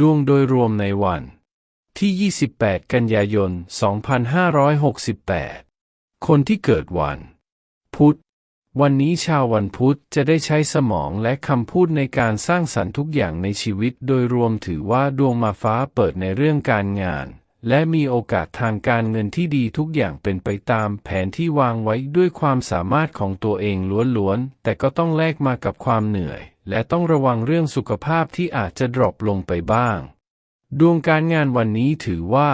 ดวงโดยรวมในวัน ที่ 28 กันยายน 2568 คนที่เกิดวัน พุธ วันนี้ชาววันพุธจะได้ใช้สมองและคำพูดในการสร้างสรรค์ทุกอย่างในชีวิตโดยรวมถือว่าดวงมาฟ้าเปิดในเรื่องการงาน และมีโอกาสทางการเงินที่ดีทุกอย่างเป็นไปตามแผนที่วางไว้ด้วยความสามารถของตัวเองล้วนๆ แต่ก็ต้องแลกมากับความเหนื่อย และต้องระวังเรื่องสุขภาพที่อาจจะดรอปลงไปบ้าง ดวงการงานวันนี้ถือว่า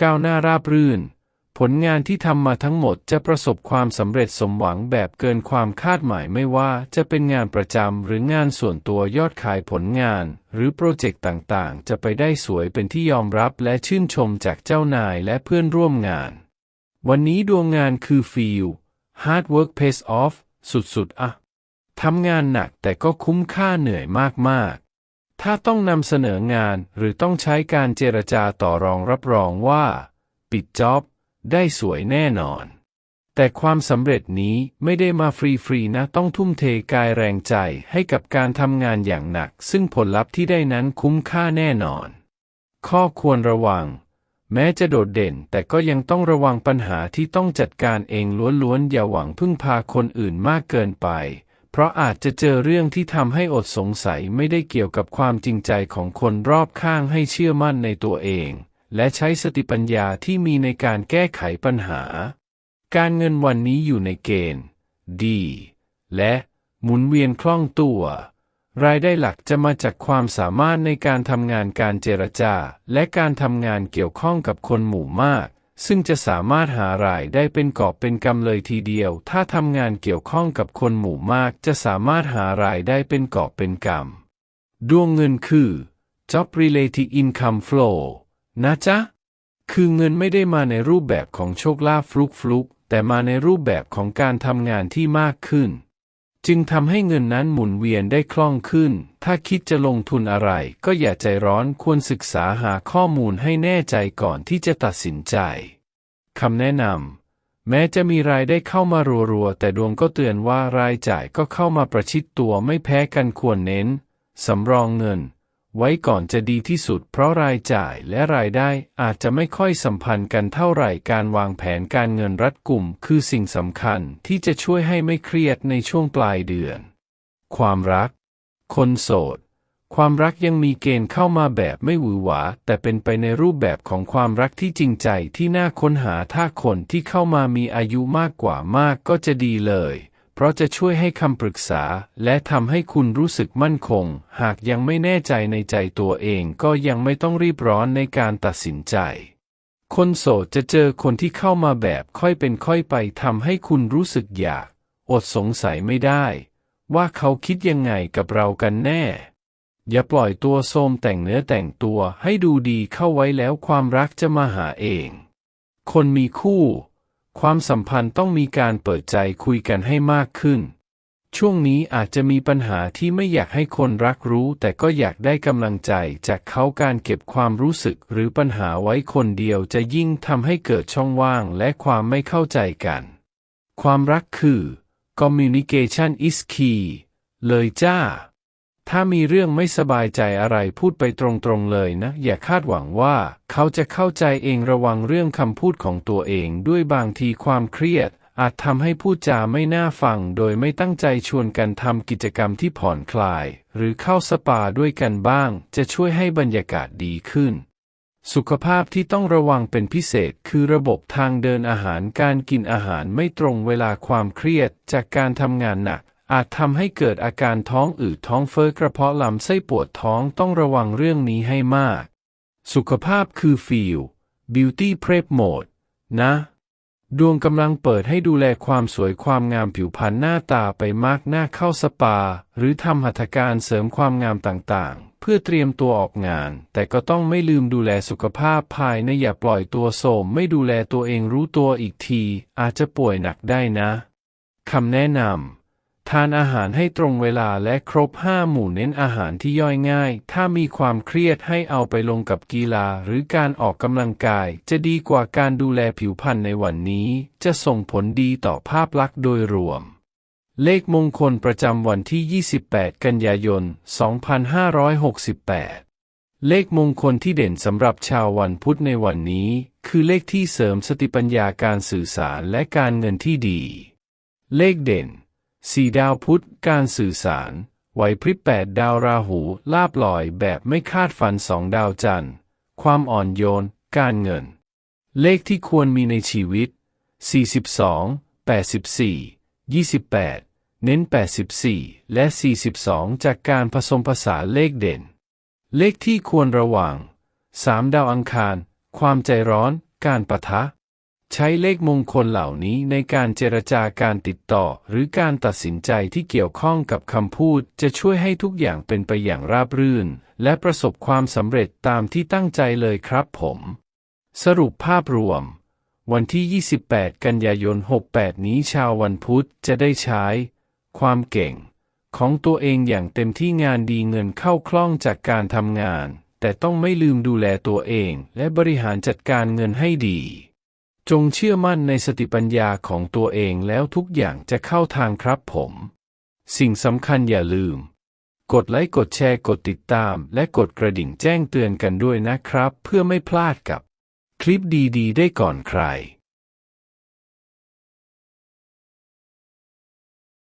ก้าวหน้าราบรื่น ผลงานที่ทำมาทั้งหมดจะประสบความสำเร็จสมหวังแบบเกินความคาดหมายไม่ว่าจะเป็นงานประจำหรืองานส่วนตัวยอดขายผลงาน หรือโปรเจกต์ต่างๆ จะไปได้สวยเป็นที่ยอมรับและชื่นชมจากเจ้านายและเพื่อนร่วมงาน วันนี้ดวงงานคือ feel hard work pays off สุดๆอะทำงานหนักแต่ก็คุ้มค่าเหนื่อยมากๆ ถ้าต้องนำเสนองานหรือต้องใช้การเจรจาต่อรองรับรองว่า ปิดจ็อบ ได้สวยแน่นอน แต่ความสำเร็จนี้ไม่ได้มาฟรีๆนะต้องทุ่มเทกายแรงใจให้กับการทำงานอย่างหนัก ซึ่งผลลัพธ์ที่ได้นั้นคุ้มค่าแน่นอน ข้อควรระวัง แม้จะโดดเด่นแต่ก็ยังต้องระวังปัญหาที่ต้องจัดการเองล้วนๆอย่าหวังพึ่งพาคนอื่นมากเกินไปเพราะอาจจะเจอเรื่องที่ทำให้อดสงสัยไม่ได้เกี่ยวกับความจริงใจของคนรอบข้างให้เชื่อมั่นในตัวเอง และใช้สติปัญญาที่มีในการแก้ไขปัญหา การเงินวันนี้อยู่ในเกณฑ์ ดี และหมุนเวียนคล่องตัว รายได้หลักจะมาจากความสามารถในการทำงานการเจรจา และการทำงานเกี่ยวข้องกับคนหมู่มาก ซึ่งจะสามารถหารายได้เป็นกอบเป็นกำเลยทีเดียว ถ้าทำงานเกี่ยวข้องกับคนหมู่มากจะสามารถหารายได้เป็นกอบเป็นกำดวงเงินคือ job related income flow นะจ๊ะ คือเงินไม่ได้มาในรูปแบบของโชคลาภฟลุกฟลุกแต่มาในรูปแบบของการทำงานที่มากขึ้น จึงทำให้เงินนั้นหมุนเวียนได้คล่องขึ้น ถ้าคิดจะลงทุนอะไร ก็อย่าใจร้อนควรศึกษาหาข้อมูลให้แน่ใจก่อนที่จะตัดสินใจคำแนะนำแม้จะมีรายได้เข้ามารัวๆ แต่ดวงก็เตือนว่ารายจ่ายก็เข้ามาประชิดตัวไม่แพ้กันควรเน้นสำรองเงิน ไว้ก่อนจะดีที่สุด เพราะรายจ่ายและรายได้อาจจะไม่ค่อยสัมพันธ์กันเท่าไหร่การวางแผนการเงินรัดกุมคือสิ่งสำคัญที่จะช่วยให้ไม่เครียดในช่วงปลายเดือน ความรัก คนโสด ความรักยังมีเกณฑ์เข้ามาแบบไม่หวือหวา แต่เป็นไปในรูปแบบของความรักที่จริงใจที่น่าค้นหาถ้าคนที่เข้ามามีอายุมากกว่ามากก็จะดีเลย เพราะจะช่วยให้คำปรึกษา และทำให้คุณรู้สึกมั่นคง หากยังไม่แน่ใจในใจตัวเองก็ยังไม่ต้องรีบร้อนในการตัดสินใจ คนโสดจะเจอคนที่เข้ามาแบบค่อยเป็นค่อยไปทำให้คุณรู้สึกอยาก อดสงสัยไม่ได้ ว่าเขาคิดยังไงกับเรากันแน่ อย่าปล่อยตัวโทรมแต่งเนื้อแต่งตัวให้ดูดีเข้าไว้แล้วความรักจะมาหาเอง คนมีคู่ ความสัมพันธ์ต้องมีการเปิดใจคุยกันให้มากขึ้น ช่วงนี้อาจจะมีปัญหาที่ไม่อยากให้คนรักรู้ แต่ก็อยากได้กำลังใจจากเขาการเก็บความรู้สึกหรือปัญหาไว้คนเดียวจะยิ่งทำให้เกิดช่องว่างและความไม่เข้าใจกัน ความรักคือ communication is key เลยจ้า ถ้ามีเรื่องไม่สบายใจอะไรพูดไปตรงๆเลยนะ อย่าคาดหวังว่า เขาจะเข้าใจเองระวังเรื่องคำพูดของตัวเองด้วยบางทีความเครียด อาจทำให้พูดจาไม่น่าฟัง โดยไม่ตั้งใจชวนกันทำกิจกรรมที่ผ่อนคลาย หรือเข้าสปาด้วยกันบ้าง จะช่วยให้บรรยากาศดีขึ้น สุขภาพที่ต้องระวังเป็นพิเศษคือระบบทางเดินอาหารการกินอาหารไม่ตรงเวลาความเครียดจากการทำงานหนัก อาจทำให้เกิดอาการท้องอืดท้องเฟ้อกระเพาะลำไส้ปวดท้องต้องระวังเรื่องนี้ให้มาก สุขภาพคือฟิล Beauty Prep Mode นะ ดวงกำลังเปิดให้ดูแลความสวยความงามผิวพรรณหน้าตาไปมากหน้าเข้าสปา หรือทำหัตถการเสริมความงามต่างๆ เพื่อเตรียมตัวออกงาน แต่ก็ต้องไม่ลืมดูแลสุขภาพภายในอย่าปล่อยตัวโสมไม่ดูแลตัวเองรู้ตัวอีกที อาจจะป่วยหนักได้นะคำแนะนำ ทานอาหารให้ตรงเวลาและครบห้าหมู่เน้นอาหารที่ย่อยง่าย ถ้ามีความเครียดให้เอาไปลงกับกีฬาหรือการออกกำลังกาย จะดีกว่าการดูแลผิวพรรณในวันนี้ จะส่งผลดีต่อภาพลักษณ์โดยรวม เลขมงคลประจำวันที่ 28 กันยายน 2568เลขมงคลที่เด่นสำหรับชาววันพุธในวันนี้ คือเลขที่เสริมสติปัญญาการสื่อสารและการเงินที่ดี เลขเด่น สี่ดาวพุธการสื่อสาร ไหวพริบแปดดาวราหู ลาบลอยแบบไม่คาดฝันสองดาวจันทร์ ความอ่อนโยน การเงิน เลขที่ควรมีในชีวิต 42 84 28 เน้น 84 และ 42 จากการผสมผสานเลขเด่น เลขที่ควรระวัง 3 ดาวอังคาร ความใจร้อน การปะทะ ใช้เลขมงคลเหล่านี้ในการเจรจาการติดต่อ หรือการตัดสินใจที่เกี่ยวข้องกับคำพูด จะช่วยให้ทุกอย่างเป็นไปอย่างราบรื่น และประสบความสำเร็จตามที่ตั้งใจเลยครับผม สรุปภาพรวม วันที่ 28 กันยายน 68 นี้ชาววันพุธจะได้ใช้ ความเก่ง ของตัวเองอย่างเต็มที่งานดีเงินเข้าคล่องจากการทำงาน แต่ต้องไม่ลืมดูแลตัวเอง และบริหารจัดการเงินให้ดี จงเชื่อมั่นในสติปัญญาของตัวเองแล้วทุกอย่างจะเข้าทางครับผม สิ่งสำคัญอย่าลืม กดไลค์กดแชร์กดติดตาม และกดกระดิ่งแจ้งเตือนกันด้วยนะครับ เพื่อไม่พลาดกับ คลิปดีๆ ได้ก่อนใคร